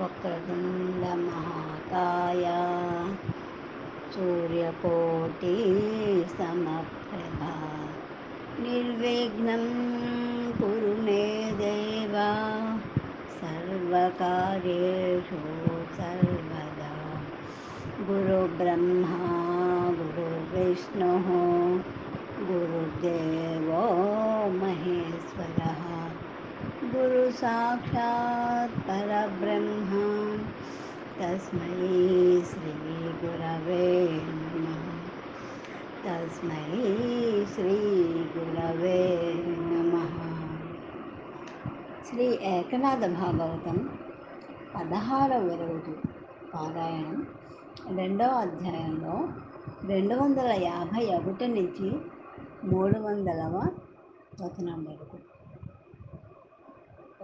वक्रतुण्डमहाकाय सूर्यकोटि समप्रभा निर्विघ्नं कुरु मे देव। सर्वकार्येषु सर्वदा। गुरुब्रह्मा गुरुविष्णुः। गुरुदेवो महेश्वरः गुरुसाक्षात् परब्रह्म तस्मै श्रीगुरवे नमः तस्मै శ్రీగురవే నమ శ్రీ ఏకనాథ భాగవతం పదహారవ రోజు పారాయణం రెండవ అధ్యాయంలో రెండు వందల యాభై ఒకటి నుంచి మూడు వందలవ వచనం వరకు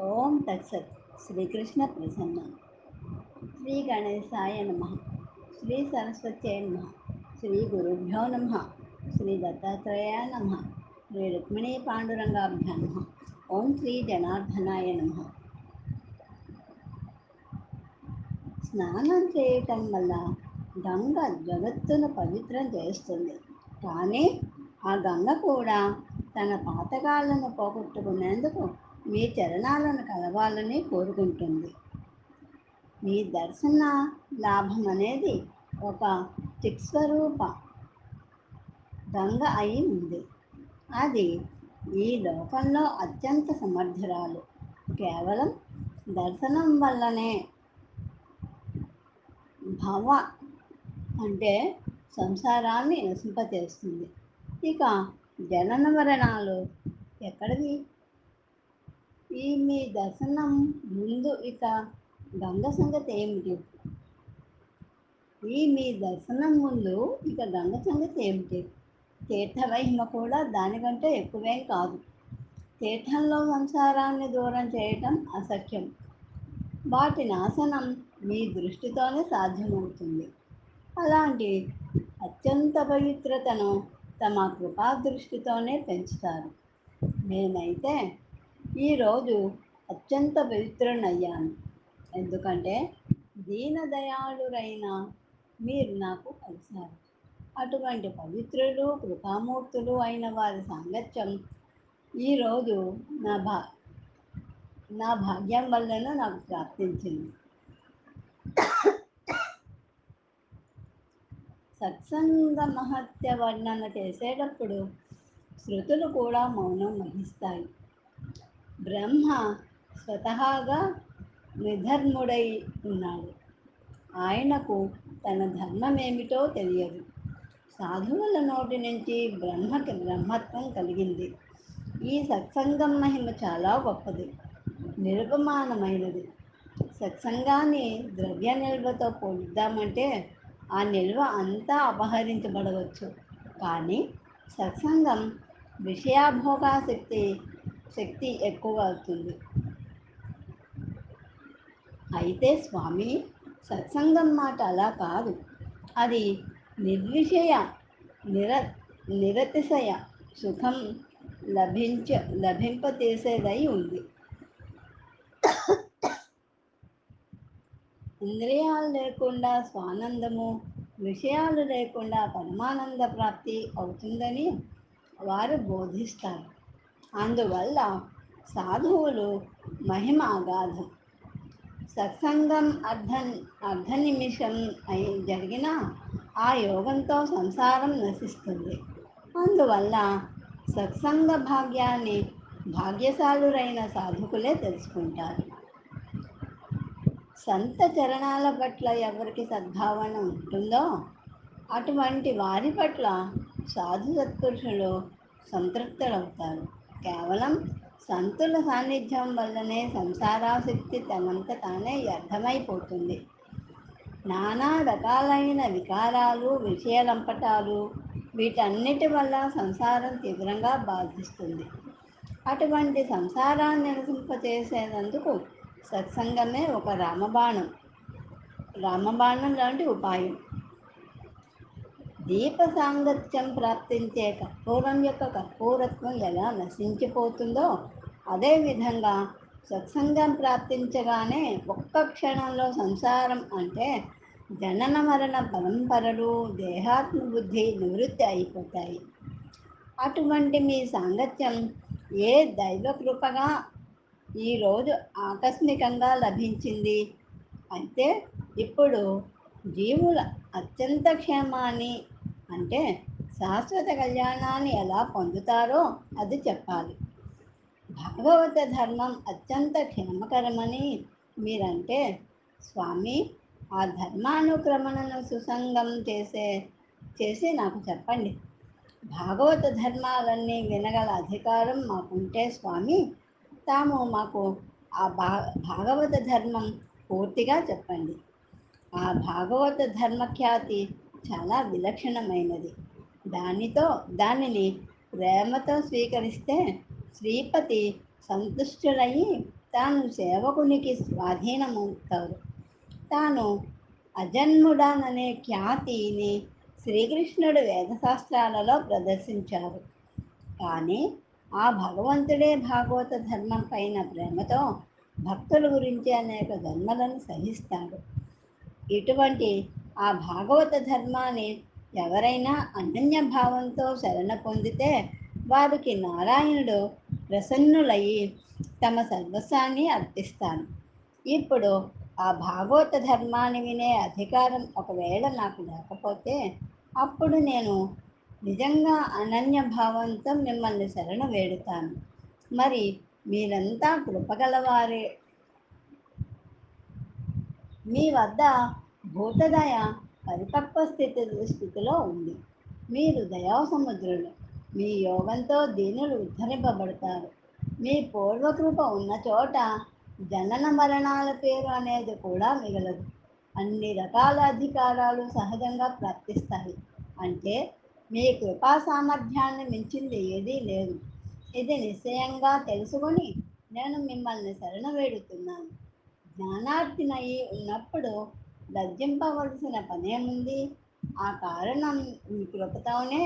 ఓం తత్సత్. శ్రీకృష్ణ ప్రసన్న. శ్రీ గణేశాయ నమ. శ్రీ సరస్వత్యై నమ. శ్రీ గురుభ్యో నమ. శ్రీ దత్తాత్రేయ నమ. శ్రీ రుక్మిణీ పాండురంగాభ్య నమ. ఓం శ్రీ జనార్దనాయ నమ. స్నానం చేయటం వల్ల గంగ జగత్తును పవిత్రం చేస్తుంది. కానీ ఆ గంగ కూడా తన పాతకాలను పోగొట్టుకునేందుకు మీ చరణాలను కలవాలని కోరుకుంటుంది. మీ దర్శన లాభం అనేది ఒక తిక్స్వరూప గంగ అయి ఉంది. అది ఈ లోకంలో అత్యంత సమర్థురాలు. కేవలం దర్శనం వల్లనే. భవ అంటే సంసారాన్ని నశింపచేస్తుంది. ఇక జనన మరణాలు ఎక్కడివి? ఈ మీ దర్శనం ముందు ఇక గంగ సంగతి ఏమిటి? ఈ మీ దర్శనం ముందు ఇక గంగ సంగతి ఏమిటి? తీర్థమహిమ కూడా దానికంటే ఎక్కువేం కాదు. తీర్థంలో సంసారాన్ని దూరం చేయటం అసఖ్యం. వాటి నాశనం మీ దృష్టితోనే సాధ్యమవుతుంది. అలాంటి అత్యంత పవిత్రతను తమ కృపా దృష్టితోనే పెంచుతారు. నేనైతే ఈరోజు అత్యంత పవిత్రునయ్యాను ఎందుకంటే దీనదయాళురైన మీరు నాకు కలిశారు అటువంటి పవిత్రులు కృపామూర్తులు అయిన వారి సాంగత్యం ఈరోజు నా భా నా భాగ్యం వల్లనూ నాకు ప్రాప్తించింది. సత్సంగ మహత్య వర్ణన చేసేటప్పుడు శృతులు కూడా మౌనం వహిస్తాయి. బ్రహ్మ స్వతహాగా నిధర్ముడై ఉన్నాడు. ఆయనకు తన ధర్మం ఏమిటో తెలియదు. సాధువుల నోటి నుంచి బ్రహ్మకి బ్రహ్మత్వం కలిగింది. ఈ సత్సంగం మహిమ చాలా గొప్పది నిరుపమానమైనది సత్సంగాన్ని ద్రవ్య నిల్వతో పోలిద్దామంటే ఆ నిల్వ అంతా అపహరించబడవచ్చు. కానీ సత్సంగం విషయాభోగాశక్తి శక్తి ఎక్కువ అవుతుంది. అయితే స్వామి సత్సంగం మాట అలా కాదు. అది నిర్విషయ నిర నిరతిశయ సుఖం లభించ లభింపతీసేదై ఉంది. ఇంద్రియాలు లేకుండా స్వానందము విషయాలు లేకుండా పరమానంద ప్రాప్తి అవుతుందని వారు బోధిస్తారు. అందువల్ల సాధువులు మహిమ అగాధం సత్సంగం అర్ధ అర్ధ నిమిషం అయి జరిగిన ఆ యోగంతో సంసారం నశిస్తుంది. అందువల్ల సత్సంగ భాగ్యాన్ని భాగ్యశాలురైన సాధకులే తెలుసుకుంటారు. సంత చరణాల పట్ల ఎవరికి సద్భావన ఉంటుందో అటువంటి వారి పట్ల సాధు సత్పురుషులు సంతృప్తులవుతారు. కేవలం సంతుల సాన్నిధ్యం వల్లనే సంసారాసక్తి తనంత తానే వ్యర్థమైపోతుంది. నానా రకాలైన వికారాలు విషయలంపటాలు వీటన్నిటి వల్ల సంసారం తీవ్రంగా బాధిస్తుంది. అటువంటి సంసారాన్ని నిరసింపచేసేందుకు సత్సంగమే ఒక రామబాణం. రామబాణం లాంటి ఉపాయం. దీప సాంగత్యం ప్రాప్తించే కర్పూరం యొక్క కర్పూరత్వం ఎలా నశించిపోతుందో అదేవిధంగా సత్సంగం ప్రాప్తించగానే ఒక్క క్షణంలో సంసారం అంటే జనన మరణ పరంపరలు దేహాత్మ బుద్ధి నివృత్తి అయిపోతాయి. అటువంటి మీ సాంగత్యం ఏ దైవ కృపగా ఈరోజు ఆకస్మికంగా లభించింది. అయితే ఇప్పుడు జీవుల అత్యంత క్షేమాన్ని అంటే శాశ్వత కళ్యాణాన్ని ఎలా పొందుతారో అది చెప్పాలి. భాగవత ధర్మం అత్యంత క్షేమకరమని మీరంటే స్వామి ఆ ధర్మానుక్రమణను సుసంగం చేసే చేసి నాకు చెప్పండి. భాగవత ధర్మాలన్నీ వినగల అధికారం మాకుంటే స్వామి తాము మాకు ఆ భా భాగవత ధర్మం పూర్తిగా చెప్పండి. ఆ భాగవత ధర్మఖ్యాతి చాలా విలక్షణమైనది. దానితో దానిని ప్రేమతో స్వీకరిస్తే శ్రీపతి సంతుష్టులయ్యి తాను సేవకునికి స్వాధీనమవుతారు తాను అజన్ముడాననే ఖ్యాతిని శ్రీకృష్ణుడు వేదశాస్త్రాలలో ప్రదర్శించారు. కానీ ఆ భగవంతుడే భాగవత ధర్మం పైన ప్రేమతో భక్తుల గురించి అనేక జన్మలను సహిస్తాడు. ఇటువంటి ఆ భాగవత ధర్మాన్ని ఎవరైనా అనన్య భావంతో శరణ పొందితే వారికి నారాయణుడు ప్రసన్నులయ్యి తమ సర్వస్వాన్ని అర్పిస్తాను ఇప్పుడు ఆ భాగవత ధర్మాన్ని వినే అధికారం ఒకవేళ నాకు లేకపోతే అప్పుడు నేను నిజంగా అనన్య భావంతో మిమ్మల్ని శరణ వేడుతాను. మరి మీరంతా కృపగలవారే. మీ వద్ద భూతదయ పరిపక్వ స్థితి స్థితిలో ఉంది. మీరు దయాసముద్రులు. మీ యోగంతో దీనులు ఉద్ధరింపబడతారు. మీ పూర్వకృప ఉన్న చోట జనన మరణాల పేరు అనేది కూడా మిగలదు. అన్ని రకాల అధికారాలు సహజంగా ప్రాప్తిస్తాయి. అంటే మీ కృపా సామర్థ్యాన్ని మించింది ఏదీ లేదు. ఇది నిశ్చయంగా తెలుసుకొని నేను మిమ్మల్ని శరణ వేడుతున్నాను. జ్ఞానార్థినయి ఉన్నప్పుడు లజ్జింపవలసిన పనేముంది ఆ కారణం మీ కృపతోనే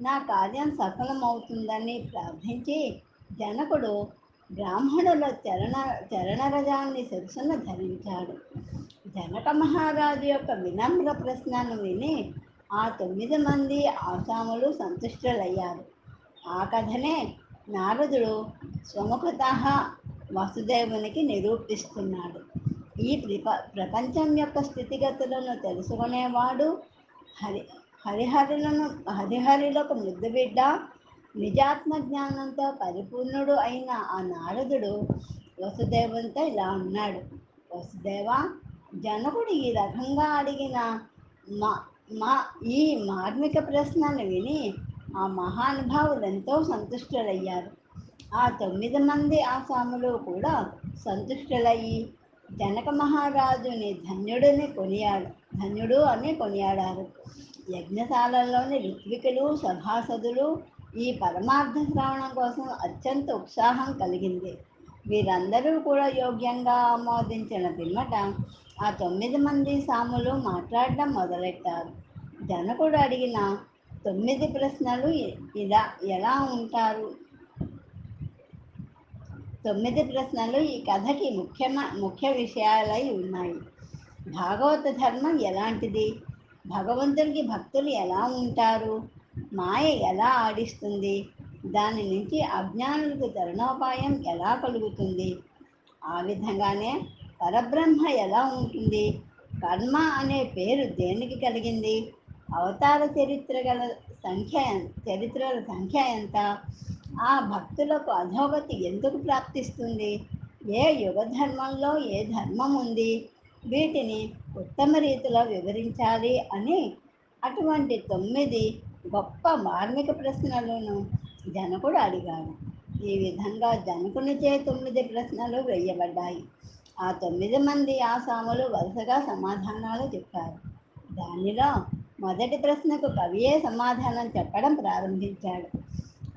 నా కార్యం సఫలమవుతుందని ప్రార్థించి జనకుడు బ్రాహ్మణుల చరణ చరణరజాన్ని శిరసున ధరించాడు. జనక మహారాజు యొక్క వినమ్ర ప్రశ్నను విని ఆ తొమ్మిది మంది ఆసాములు సంతుష్టులయ్యారు. ఆ కథనే నారదుడు స్వముఖత వసుదేవునికి నిరూపిస్తున్నాడు. ఈ ప్రప ప్రపంచం యొక్క స్థితిగతులను తెలుసుకునేవాడు హరి హరిహరులను హరిహరులకు ముద్దు బిడ్డ నిజాత్మ జ్ఞానంతో పరిపూర్ణుడు అయిన ఆ నారదుడు వసుదేవునితో ఇలా అన్నాడు. వసుదేవ జనకుడు ఈ రకంగా అడిగిన మా మా ఈ మార్మిక ప్రశ్నను విని ఆ మహానుభావులు ఎంతో సంతుష్టులయ్యారు. ఆ తొమ్మిది మంది ఆసాములు కూడా సంతుష్టులయ్యి జనక మహారాజుని ధన్యుడిని కొనియాడు ధన్యుడు అని కొనియాడారు. యజ్ఞశాలలోని ఋత్వికులు సభాసదులు ఈ పరమార్థ శ్రవణం కోసం అత్యంత ఉత్సాహం కలిగింది. వీరందరూ కూడా యోగ్యంగా ఆమోదించిన పిమ్మట ఆ తొమ్మిది మంది సాములు మాట్లాడడం మొదలెట్టారు. జనకుడు అడిగిన తొమ్మిది ప్రశ్నలు ఇలా ఎలా ఉంటారు? తొమ్మిది ప్రశ్నలు ఈ కథకి ముఖ్యమ ముఖ్య విషయాలై ఉన్నాయి. భాగవత ధర్మం ఎలాంటిది? భగవంతునికి భక్తులు ఎలా ఉంటారు? మాయ ఎలా ఆడిస్తుంది? దాని నుంచి అజ్ఞానులకు తరుణోపాయం ఎలా కలుగుతుంది? ఆ విధంగానే పరబ్రహ్మ ఎలా ఉంటుంది? కర్మ అనే పేరు దేనికి కలిగింది? అవతార చరిత్ర గల సంఖ్య చరిత్రల సంఖ్య ఎంత? ఆ భక్తులకు అధోగతి ఎందుకు ప్రాప్తిస్తుంది? ఏ యుగ ధర్మంలో ఏ ధర్మం ఉంది? వీటిని ఉత్తమ రీతిలో వివరించాలి అని అటువంటి తొమ్మిది గొప్ప మార్మిక ప్రశ్నలను జనకుడు అడిగాడు. ఈ విధంగా జనకునిచే తొమ్మిది ప్రశ్నలు వేయబడ్డాయి. ఆ తొమ్మిది మంది ఆసాములు వరుసగా సమాధానాలు చెప్పారు. దానిలో మొదటి ప్రశ్నకు కవియే సమాధానం చెప్పడం ప్రారంభించాడు.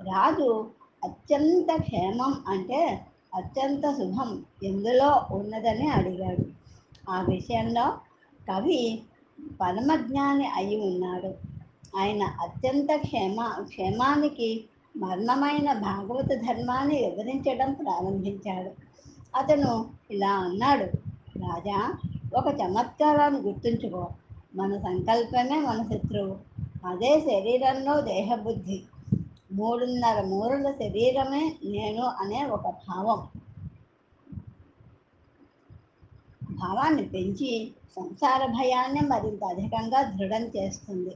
రాజు అత్యంత క్షేమం అంటే అత్యంత శుభం ఎందులో ఉన్నదని అడిగాడు. ఆ విషయంలో కవి పరమజ్ఞాని అయి ఉన్నాడు. ఆయన అత్యంత క్షేమ క్షేమానికి మర్మమైన భాగవత ధర్మాన్ని వివరించడం ప్రారంభించాడు. అతను ఇలా అన్నాడు రాజా ఒక చమత్కారాన్ని గుర్తుంచుకో. మన సంకల్పమే మన శత్రువు. అదే శరీరంలో దేహబుద్ధి. మూడున్నర మూరల శరీరమే నేను అనే ఒక భావం. భావాన్ని పెంచి సంసార భయాన్ని మరింత అధికంగా దృఢం చేస్తుంది.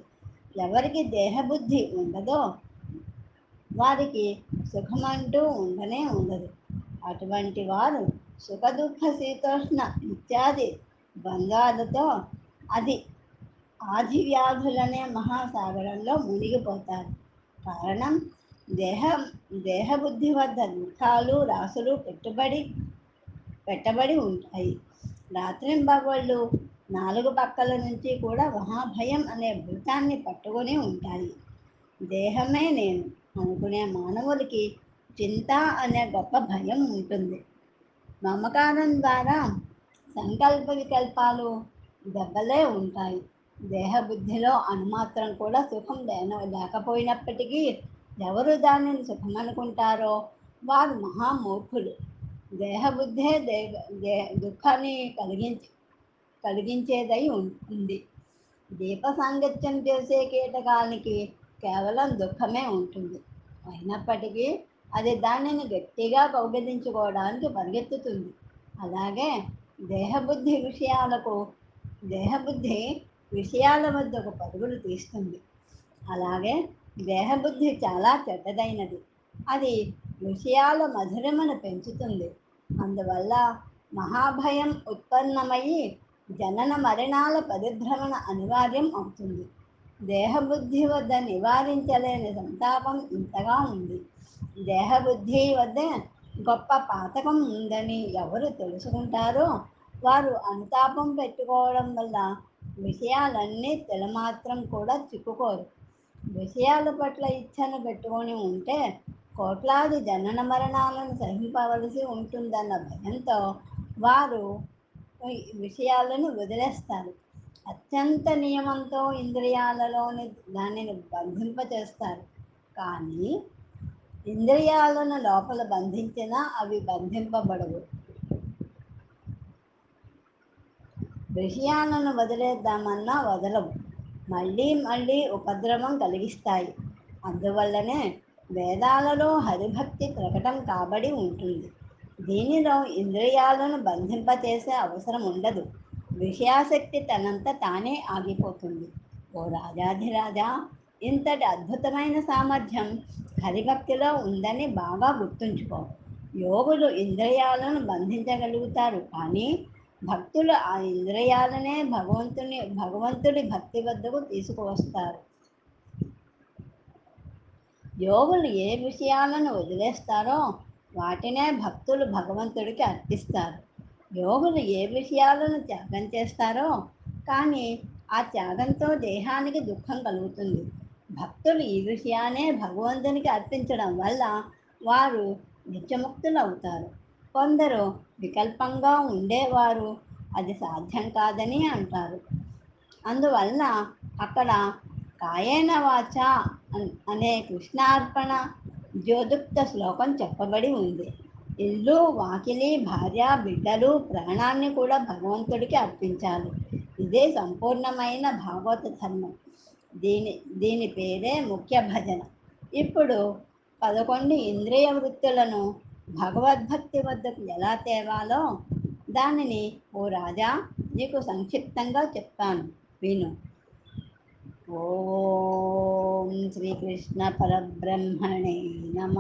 ఎవరికి దేహబుద్ధి ఉండదో వారికి సుఖమంటూ ఉండనే ఉండదు. అటువంటి వారు సుఖ దుఃఖ శీతోష్ణ ఇత్యాది బంధాలతో అది ఆది వ్యాధులనే మహాసాగరంలో మునిగిపోతారు. కారణం దేహం దేహబుద్ధి వద్ద దుఃఖాలు రాసులు పెట్టుబడి పెట్టబడి ఉంటాయి. రాత్రింబగళ్ళు నాలుగు పక్కల నుంచి కూడా మహాభయం అనే భూతాన్ని పట్టుకొని ఉంటాయి. దేహమే నేను అనుకునే మానవులకి చింత అనే గొప్ప భయం ఉంటుంది. మమకారం ద్వారా సంకల్ప వికల్పాలు దెబ్బలే ఉంటాయి. దేహబుద్ధిలో అనుమాత్రం కూడా సుఖం లేన లేకపోయినప్పటికీ ఎవరు దానిని సుఖం అనుకుంటారో వారు మహామూర్ఖులు. దేహబుద్ధే దే దే దుఃఖాన్ని కలిగించ కలిగించేదై ఉంది. దీప సాంగత్యం చేసే కీటకానికి కేవలం దుఃఖమే ఉంటుంది. అయినప్పటికీ అది దానిని గట్టిగా కౌగదించుకోవడానికి పరిగెత్తుతుంది. అలాగే దేహబుద్ధి విషయాలకు దేహబుద్ధి విషయాల వద్దకు పరుగులు తీస్తుంది. అలాగే దేహబుద్ధి చాలా చెడ్డదైనది. అది విషయాల మధురమను పెంచుతుంది. అందువల్ల మహాభయం ఉత్పన్నమయ్యి జనన మరణాల పరిభ్రమణ అనివార్యం అవుతుంది. దేహబుద్ధి వద్ద నివారించలేని సంతాపం ఇంతగా ఉంది. దేహబుద్ధి వద్ద గొప్ప పాతకం ఉందని ఎవరు తెలుసుకుంటారో వారు అనుతాపం పెట్టుకోవడం వల్ల విషయాలన్నీ తెలమాత్రం కూడా చిక్కుకోరు. విషయాల పట్ల ఇచ్చను పెట్టుకొని ఉంటే కోట్లాది జనన మరణాలను సహింపవలసి ఉంటుందన్న భయంతో వారు విషయాలను వదిలేస్తారు. అత్యంత నియమంతో ఇంద్రియాలలోని దానిని బంధింపచేస్తారు. కానీ ఇంద్రియాలను లోపల బంధించినా అవి బంధింపబడవు. విషయాలను వదిలేద్దామన్నా వదలవు. మళ్ళీ మళ్ళీ ఉపద్రవం కలిగిస్తాయి. అందువల్లనే వేదాలలో హరిభక్తి ప్రకటన కాబడి ఉంటుంది. దీనిలో ఇంద్రియాలను బంధింపచేసే అవసరం ఉండదు. విషయాసక్తి తనంత తానే ఆగిపోతుంది. ఓ రాజాధిరాజా ఇంతటి అద్భుతమైన సామర్థ్యం హరిభక్తిలో ఉందని బాగా గుర్తుంచుకో. యోగులు ఇంద్రియాలను బంధించగలుగుతారు కానీ భక్తులు ఆ ఇంద్రియాలనే భగవంతుని భగవంతుడి భక్తి వద్దకు తీసుకువస్తారు. యోగులు ఏ విషయాలను వదిలేస్తారో వాటినే భక్తులు భగవంతుడికి అర్పిస్తారు. యోగులు ఏ విషయాలను త్యాగం చేస్తారో కానీ ఆ త్యాగంతో దేహానికి దుఃఖం కలుగుతుంది. భక్తులు ఈ విషయాన్నే భగవంతునికి అర్పించడం వల్ల వారు నిత్యముక్తులు అవుతారు కొందరు వికల్పంగా ఉండేవారు. అది సాధ్యం కాదని అంటారు. అందువల్ల అక్కడ కాయేన వాచ అనే కృష్ణార్పణ జ్యోదుక్త శ్లోకం చెప్పబడి ఉంది. ఇల్లు వాకిలి భార్య బిడ్డలు ప్రాణాన్ని కూడా భగవంతుడికి అర్పించాలి. ఇదే సంపూర్ణమైన భాగవత ధర్మం. దీని దీని పేరే ముఖ్య భజన. ఇప్పుడు పదకొండు ఇంద్రియ వృత్తులను భగవద్భక్తి వద్దకు ఎలా తేవాలో దానిని ఓ రాజా నీకు సంక్షిప్తంగా చెప్తాను విను. ఓం శ్రీకృష్ణ పరబ్రహ్మణే నమ.